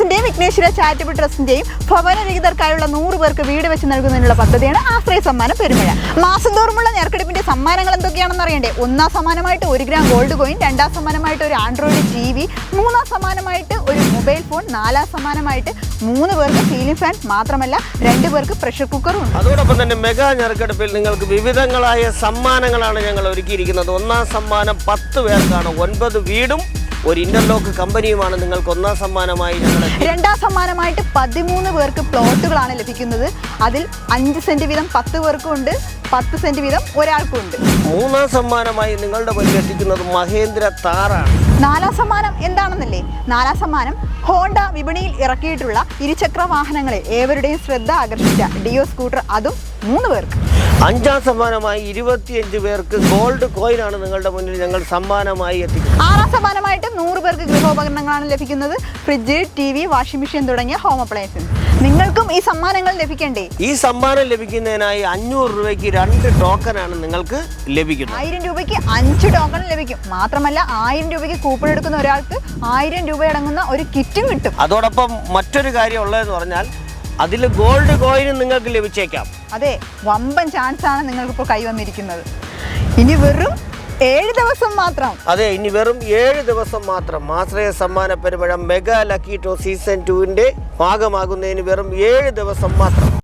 ട്രസ്റ്റിന്റെയും Vighneshwara charitable ട്രസ്റ്റിന്റെയും ഭവനരഹിതർക്കായുള്ള നൂറ് പേർക്ക് വീട് വെച്ച് നൽകുന്നതിനുള്ള പദ്ധതിയാണ് ആശ്രയ സമ്മാനം പെരുമഴ. മാസം തോറുമുള്ള നേർക്കെടുപ്പിന്റെ സമ്മാനങ്ങൾ എന്തൊക്കെയാണെന്ന് അറിയണ്ടേ? ഒന്നാം സമ്മാനമായിട്ട് ഒരു ഗ്രാം ഗോൾഡ് കോയിൻ രണ്ടാം സമ്മാനമായിട്ട് ഒരു ആൻഡ്രോയിഡ് ടി വി മൂന്നാം സമ്മാനമായിട്ട് ഒരു മൊബൈൽ ഫോൺ നാലാം സമ്മാനമായിട്ട് മൂന്ന് പേർക്ക് സീലിംഗ് ഫാൻ മാത്രമല്ല രണ്ട് പേർക്ക് പ്രഷർ കുക്കറും ഉണ്ട്. അതോടൊപ്പം തന്നെ മെഗാ ഞെറുക്കെടുപ്പിൽ നിങ്ങൾക്ക് വിവിധങ്ങളായ സമ്മാനങ്ങളാണ് ഞങ്ങൾ ഒരുക്കിയിരിക്കുന്നത്. ഒന്നാം സമ്മാനം പത്ത് പേർക്കാണ് ഒൻപത് വീടും ഒരു ഇന്റർലോക്ക് കമ്പനിയുമാണ് നിങ്ങൾക്ക് ഒന്നാം സമ്മാനമായി ഞങ്ങൾ രണ്ടാം സമ്മാനമായിട്ട് പതിമൂന്ന് പേർക്ക് പ്ലോട്ടുകളാണ് ലഭിക്കുന്നത്. അതിൽ അഞ്ച് സെന്റ് വീതം പത്ത് പേർക്കും ഉണ്ട് പത്ത് സെന്റ് വീതം ഒരാൾക്കും ഉണ്ട്. മൂന്നാം സമ്മാനമായി നിങ്ങളുടെ എത്തിക്കുന്നത് മഹേന്ദ്ര താറാണ്. നാലാം സമ്മാനം എന്താണെന്നല്ലേ? നാലാം സമ്മാനം ഹോണ്ട വിപണിയിൽ ഇറക്കിയിട്ടുള്ള ഇരുചക്ര വാഹനങ്ങളെ ഏവരുടെയും ശ്രദ്ധ ആകർഷിച്ച ഡിയോ സ്കൂട്ടർ അതും മൂന്ന് പേർക്ക്. അഞ്ചാം സമ്മാനമായി ഇരുപത്തിയഞ്ച് പേർക്ക് ഗോൾഡ് കോയിൻ ആണ് നിങ്ങളുടെ മുന്നിൽ ഞങ്ങൾ സമ്മാനമായി എത്തിക്കുന്നത്. ആറാം സമ്മാനമായിട്ട് നൂറ് പേർക്ക് ഗൃഹോപകരണങ്ങളാണ് ലഭിക്കുന്നത്. Fridge T V washing machine തുടങ്ങിയ ഹോം അപ്ലയൻസസ്. നിങ്ങൾക്കും ഈ സമ്മാനങ്ങൾ ലഭിക്കണ്ടേ? ഈ സമ്മാനം ലഭിക്കുന്നതിനായി അഞ്ഞൂറ് രൂപയ്ക്ക് രണ്ട് ടോക്കൺ ആണ് നിങ്ങൾക്ക് ലഭിക്കുന്നത്. ആയിരം രൂപയ്ക്ക് അഞ്ച് ടോക്കൺ ലഭിക്കും. മാത്രമല്ല ആയിരം രൂപയ്ക്ക് കൂപ്പൺ എടുക്കുന്ന ഒരാൾക്ക് ആയിരം രൂപ അടങ്ങുന്ന ഒരു കിറ്റും കിട്ടും. അതോടൊപ്പം മറ്റൊരു കാര്യം ഉള്ളതെന്ന് പറഞ്ഞാൽ അതിൽ ഗോൾഡ് കോയിനും നിങ്ങൾക്ക് ലഭിച്ചേക്കാം. അതെ വമ്പൻ ചാൻസ് ആണ് നിങ്ങൾക്കിപ്പോൾ കൈവന്നിരിക്കുന്നത്. ഇനി വെറും ഏഴ് ദിവസം മാത്രം. അതെ ഇനി വെറും ഏഴ് ദിവസം മാത്രം. ആശ്രയ സമ്മാന പരിപാടി മെഗാ ലക്കി ടോ സീസൺ ടുവിന്റെ ഭാഗമാകുന്നതിന് വെറും ഏഴ് ദിവസം മാത്രം.